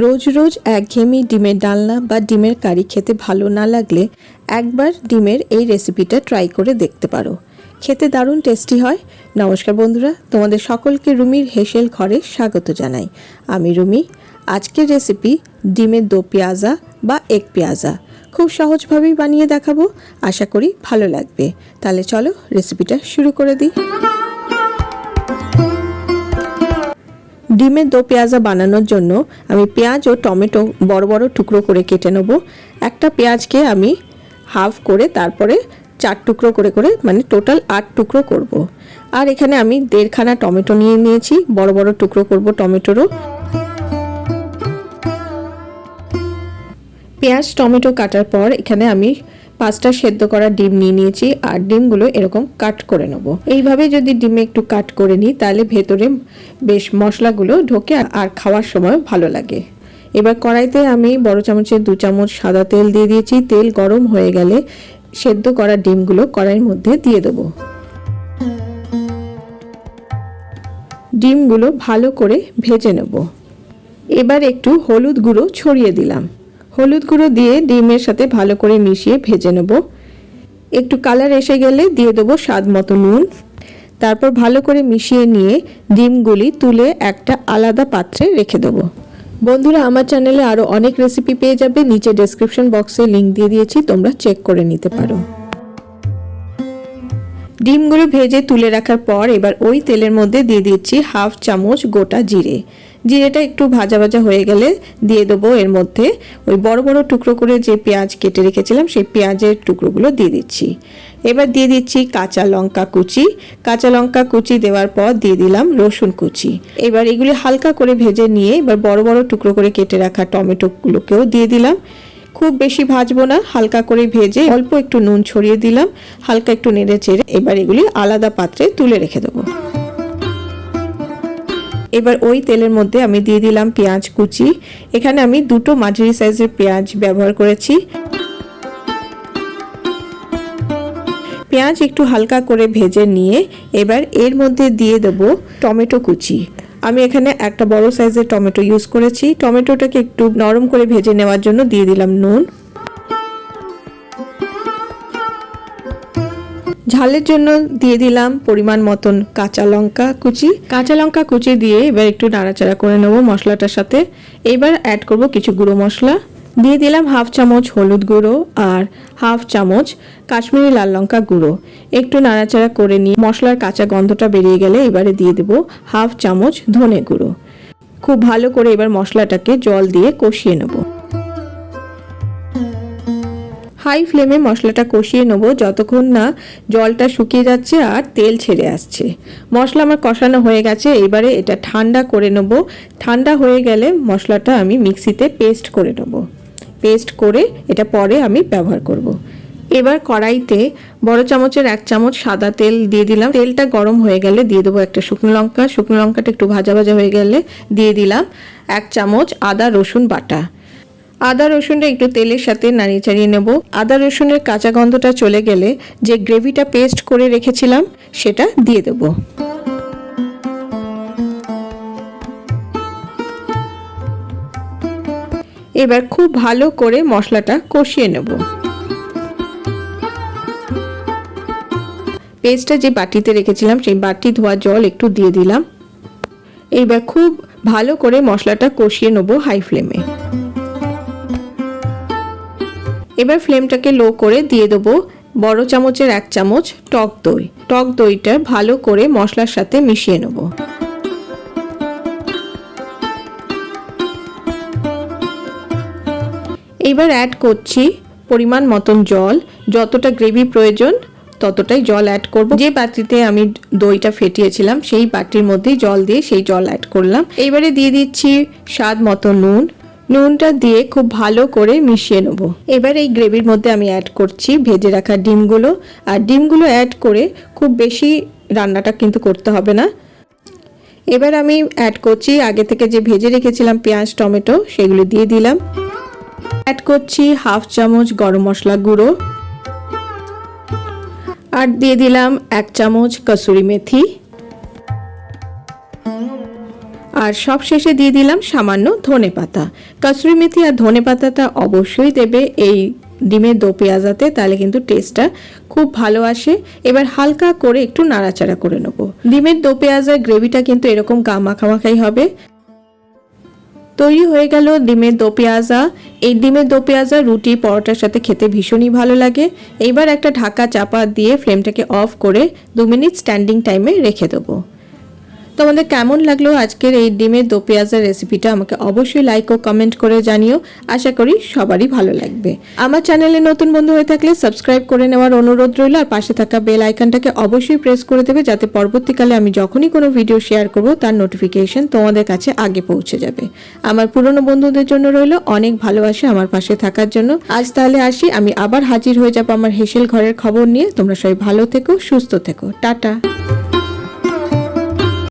রোজ রোজ এক একঘেয়েমি ডিমের ডালনা বা ডিমের কারি খেতে ভালো না লাগলে একবার ডিমের এই রেসিপিটা ট্রাই করে দেখতে পারো। খেতে দারুণ টেস্টি হয়। নমস্কার বন্ধুরা, তোমাদের সকলকে রুমির হেসেল ঘরে স্বাগত জানাই। আমি রুমি। আজকের রেসিপি ডিমের দো পেঁয়াজা বা এক পেঁয়াজা। খুব সহজভাবেই বানিয়ে দেখাবো। আশা করি ভালো লাগবে। তাহলে চলো রেসিপিটা শুরু করে দিই। ডিমের দো পেঁয়াজা বানানোর জন্য আমি পেঁয়াজ ও টমেটো বড় বড় টুকরো করে কেটে নেব একটা পেঁয়াজকে আমি হাফ করে তারপরে চার টুকরো করে করে মানে টোটাল আট টুকরো করব। আর এখানে আমি দেড়খানা টমেটো নিয়ে নিয়েছি, বড় বড় টুকরো করব টমেটোরও পেঁয়াজ, টমেটো কাটার পর এখানে আমি পাঁচটা সেদ্ধ করা ডিম নিয়ে নিয়েছি আর ডিমগুলো এরকম কাট করে নেব। এইভাবে যদি ডিমে একটু কাট করে নিই, তাহলে ভেতরে বেশ মশলাগুলো ঢোকে আর খাওয়ার সময় ভালো লাগে। এবার কড়াইতে আমি বড় চামচের দু চামচ সাদা তেল দিয়ে দিয়েছি। তেল গরম হয়ে গেলে সেদ্ধ করা ডিমগুলো কড়াইয়ের মধ্যে দিয়ে দেবো। ডিমগুলো ভালো করে ভেজে নেব। এবার একটু হলুদ গুঁড়ো ছড়িয়ে দিলাম। হলুদ গুঁড়ো দিয়ে ডিমের সাথে ভালো করে মিশিয়ে ভেজে নেব। একটু কালার এসে গেলে দিয়ে দেবো স্বাদ মতো নুন। তারপর ভালো করে মিশিয়ে নিয়ে ডিমগুলি তুলে একটা আলাদা পাত্রে রেখে দেবো। বন্ধুরা, আমার চ্যানেলে আরও অনেক রেসিপি পেয়ে যাবে। নিচে ডেসক্রিপশন বক্সে লিংক দিয়ে দিয়েছি, তোমরা চেক করে নিতে পারো। ডিমগুলো ভেজে তুলে রাখার পর এবার ওই তেলের মধ্যে দিয়ে দিচ্ছি হাফ চামচ গোটা জিরে। জিরেটা একটু ভাজা ভাজা হয়ে গেলে দিয়ে দেবো এর মধ্যে ওই বড় বড় টুকরো করে যে পেঁয়াজ কেটে রেখেছিলাম, সেই পেঁয়াজের টুকরোগুলো দিয়ে দিচ্ছি। এবার দিয়ে দিচ্ছি কাঁচা লঙ্কা কুচি। কাঁচা লঙ্কা কুচি দেওয়ার পর দিয়ে দিলাম রসুন কুচি। এবার এগুলি হালকা করে ভেজে নিয়ে এবার বড় বড় টুকরো করে কেটে রাখা টমেটোগুলোকেও দিয়ে দিলাম। খুব বেশি ভাজবো না, হালকা করে ভেজে অল্প একটু নুন ছড়িয়ে দিলাম, হালকা একটু নেড়ে চেড়ে এবার এগুলি আলাদা পাত্রে তুলে রেখে দেবো। এবার ওই তেলের মধ্যে আমি দিয়ে দিলাম পেঁয়াজ কুচি। এখানে আমি দুটো মাঝারি সাইজের পেঁয়াজ ব্যবহার করেছি। পেঁয়াজ একটু হালকা করে ভেজে নিয়ে এবার এর মধ্যে দিয়ে দেবো টমেটো কুচি। আমি এখানে একটা বড় সাইজের টমেটো ইউজ করেছি। টমেটোটাকে একটু নরম করে ভেজে নেওয়ার জন্য দিয়ে দিলাম নুন। ঝালের জন্য দিয়ে দিলাম পরিমাণ মতন কাঁচা লঙ্কা কুচি। কাঁচা লঙ্কা কুচি দিয়ে এবার একটু নাড়াচাড়া করে নেব মশলাটার সাথে। এবার অ্যাড করব কিছু গুঁড়ো মশলা। দিয়ে দিলাম হাফ চামচ হলুদ গুঁড়ো আর হাফ চামচ কাশ্মীরি লাল লঙ্কা গুঁড়ো। একটু নাড়াচাড়া করে নিয়ে মশলার কাঁচা গন্ধটা বেরিয়ে গেলে এবারে দিয়ে দেবো হাফ চামচ ধনে গুঁড়ো। খুব ভালো করে এবার মশলাটাকে জল দিয়ে কষিয়ে নেব। হাই ফ্লেমে মশলাটা কষিয়ে নেব যতক্ষণ না জলটা শুকিয়ে যাচ্ছে আর তেল ছেড়ে আসছে। মশলা আমার কষানো হয়ে গেছে, এবারে এটা ঠান্ডা করে নেব। ঠান্ডা হয়ে গেলে মশলাটা আমি মিক্সিতে পেস্ট করে নেব। পেস্ট করে এটা পরে আমি ব্যবহার করব। এবার কড়াইতে বড় চামচের এক চামচ সাদা তেল দিয়ে দিলাম। তেলটা গরম হয়ে গেলে দিয়ে দেবো একটা শুকনো লঙ্কা। শুকনো লঙ্কাটা একটু ভাজা ভাজা হয়ে গেলে দিয়ে দিলাম এক চামচ আদা রসুন বাটা। আদা রসুনটা একটু তেলের সাথে নাড়িয়ে চাড়িয়ে নেব। আদা রসুনের কাঁচা গন্ধটা চলে গেলে যে গ্রেভিটা পেস্ট করে রেখেছিলাম, সেটা দিয়ে দেব। এবার খুব ভালো করে মশলাটা কষিয়ে নেব। পেস্টটা যে বাটিতে রেখেছিলাম, সেই বাটি ধোয়া জল একটু দিয়ে দিলাম। এইবার খুব ভালো করে মশলাটা কষিয়ে নেব হাই ফ্লেমে। এবার ফ্লেমটাকে লো করে দিয়ে দেবো বড় চামচের এক চামচ টক দই। টক দইটা ভালো করে মশলার সাথে মিশিয়ে নেব। এবার অ্যাড করছি পরিমাণ মতন জল। যতটা গ্রেভি প্রয়োজন, ততটাই জল অ্যাড করব। যে বাটিতে আমি দইটা ফেটিয়েছিলাম, সেই বাটির মধ্যেই জল দিয়ে সেই জল অ্যাড করলাম। এইবারে দিয়ে দিচ্ছি স্বাদ মতো নুন। নুনটা দিয়ে খুব ভালো করে মিশিয়ে নেব। এবার এই গ্রেভির মধ্যে আমি অ্যাড করছি ভেজে রাখা ডিমগুলো। আর ডিমগুলো অ্যাড করে খুব বেশি রান্নাটা কিন্তু করতে হবে না। এবার আমি অ্যাড করছি আগে থেকে যে ভেজে রেখেছিলাম পেঁয়াজ, টমেটো, সেগুলো দিয়ে দিলাম। অ্যাড করছি হাফ চামচ গরম মশলা গুঁড়ো। আর দিয়ে দিলাম এক চামচ কসুরি মেথি। আর সব শেষে দিয়ে দিলাম সামান্য ধনে পাতা। কসুরি মেথি আর ধনে পাতাটা অবশ্যই দেবে এই ডিমের দো পেঁয়াজাতে, তাহলে কিন্তু টেস্টটা খুব ভালো আসে। এবার হালকা করে একটু নাড়াচাড়া করে নেব। ডিমের দো পেঁয়াজের গ্রেভিটা কিন্তু এরকম গা মাখামাখাই হবে। তৈরি হয়ে গেল ডিমের দো পেঁয়াজা। এই ডিমের দো পেঁয়াজা, রুটি, পরোটার সাথে খেতে ভীষণই ভালো লাগে। এইবার একটা ঢাকা চাপা দিয়ে ফ্লেমটাকে অফ করে দু মিনিট স্ট্যান্ডিং টাইমে রেখে দেবো। তোমাদের কেমন লাগল আজকের এই ডিমের দো পেঁয়াজের রেসিপিটা আমাকে অবশ্যই লাইক ও কমেন্ট করে জানিও। আশা করি সবারই ভালো লাগবে। আমার চ্যানেলে নতুন বন্ধু হয়ে থাকলে সাবস্ক্রাইব করে নেওয়ার অনুরোধ রইল। আর পাশে থাকা বেল আইকনটাকে অবশ্যই প্রেস করে দেবে যাতে পরবর্তীকালে আমি যখনই কোনো ভিডিও শেয়ার করব, তার নোটিফিকেশন তোমাদের কাছে আগে পৌঁছে যাবে। আমার পুরনো বন্ধুদের জন্য রইল অনেক ভালোবাসে আমার পাশে থাকার জন্য। আজ তাহলে আসি। আমি আবার হাজির হয়ে যাব আমার হেসেল ঘরের খবর নিয়ে। তোমরা সবাই ভালো থেকো, সুস্থ থেকো। টাটা।